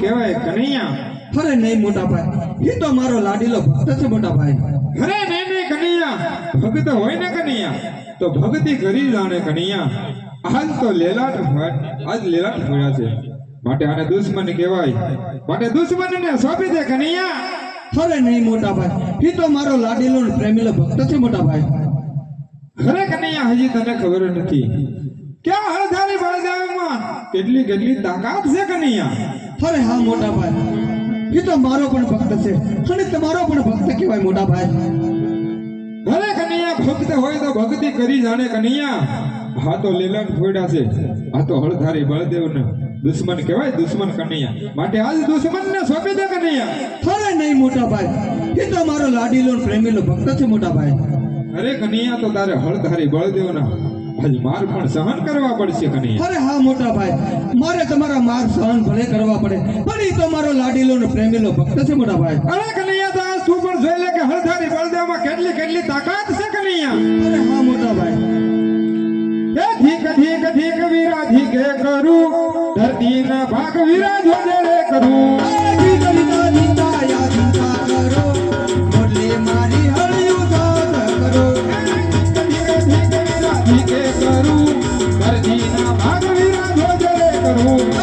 કહેવાય કનૈયા. અરે નહીં મોટા ભાઈ. એ તો મારો લાડીલો ભક્ત છે મોટા ભાઈ. અરે નહીં નહીં કનૈયા. ભક્ત હોય ને કનૈયા? તો ભક્તિ કરી જાણે કનૈયા. આજ તો લેલાટ આજ લેલાટ ફોડ્યા છે. માટે આને દુશ્મન કહેવાય. માટે દુશ્મનને સોંપી દે કનૈયા. અરે નહીં મોટા ભાઈ. એ તો મારો લાડીલો પ્રેમીલો ભક્ત છે મોટા ભાઈ. અરે કનૈયા હજી તને ખબર નથી. ક્યાં હળધારી બળદેવમાં કેટલી કેટલી તાકાત છે કનૈયા. અરે હા મોટા ભાઈ. એ તો મારો પણ ભક્ત છે. અને તમારો પણ ભક્ત કહેવાય મોટા ભાઈ. ભલે કનૈયા ભક્ત હોય તો ભક્તિ કરી જાણે કનૈયા. હા તો લીલન ફોડા છે. આ તો હળધારી બળદેવને દુશ્મન કહેવાય દુશ્મન કનૈયા. માટે આજ દુશ્મનને સોંપી દે કનૈયા. અરે નહીં મોટા ભાઈ. એ તો મારો લાડીલો પ્રેમીલો ભક્ત છે મોટા ભાઈ. અરે કનૈયા તો તારે હળધારી બળદેવના આજ માર પણ સહન કરવા પડશે કને અરે હા મોટા ભાઈ મારે તમારા માર સહન ભલે કરવા પડે પણ એ તો મારો લાડીલો ને પ્રેમીલો ભક્ત છે મોટા ભાઈ. અરે કનૈયા તો આજ તું પણ જોઈ લે કે હળધારી બળદેવમાં કેટલી કેટલી તાકાત છે કનૈયા અરે હા મોટા ભાઈ. એ ધીક ધીક ધીક વીરા ધીકે કરું? ધરતી ના ભાગ વીરા જોજે કરું? આજી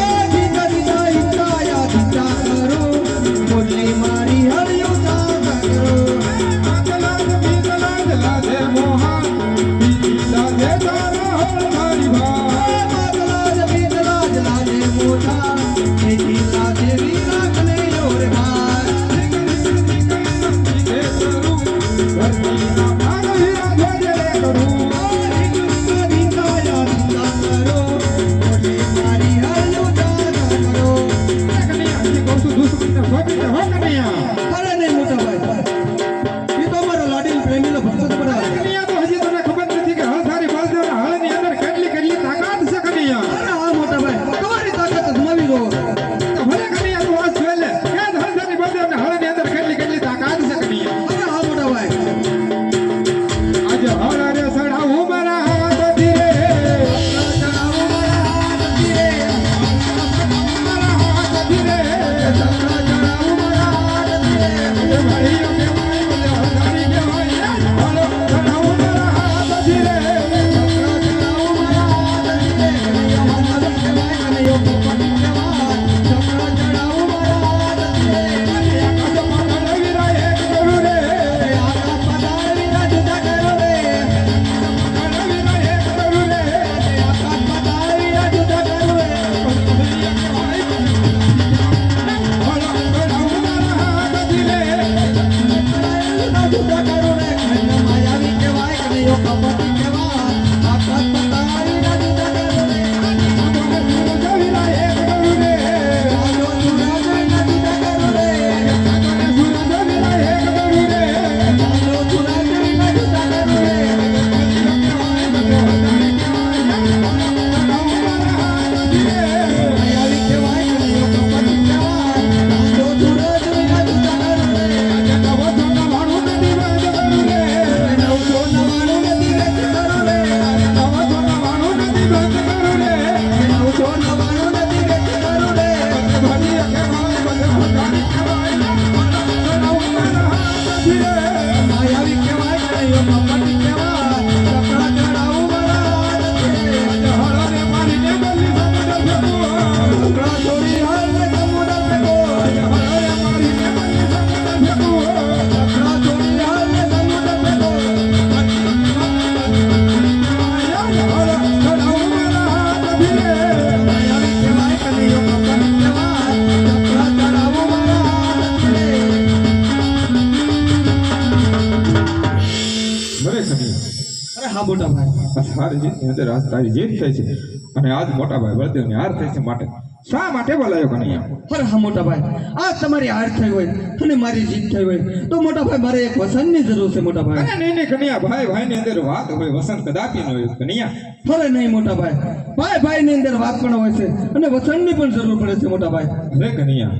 love. ભલે ખની અરે હા મોટા ભાઈ. સારી જીતની અંદર આજ તારી જીત થઈ છે. અને આજ મોટા ભાઈ બળદેવની હાર થઈ છે માટે. શા માટે બોલાયો કનૈયા અરે હા મોટા ભાઈ આ તમારી હાર થઈ હોય અને મારી જીત થઈ હોય તો મોટા ભાઈ મારે એક વસનની જરૂર છે મોટા ભાઈ. અરે નહીં નહીં કનૈયા ભાઈ ભાઈ ની અંદર વાત હોય વસંત કદાપી ન હોય કનૈયા. અરે નહીં મોટા ભાઈ ભાઈ ભાઈ ની અંદર વાત પણ હોય છે અને વસનની પણ જરૂર પડે છે મોટા ભાઈ. અરે કનૈયા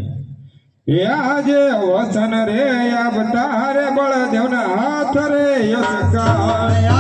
આજે વસન રે અવતાર બળદેવના હાથ રે યશકા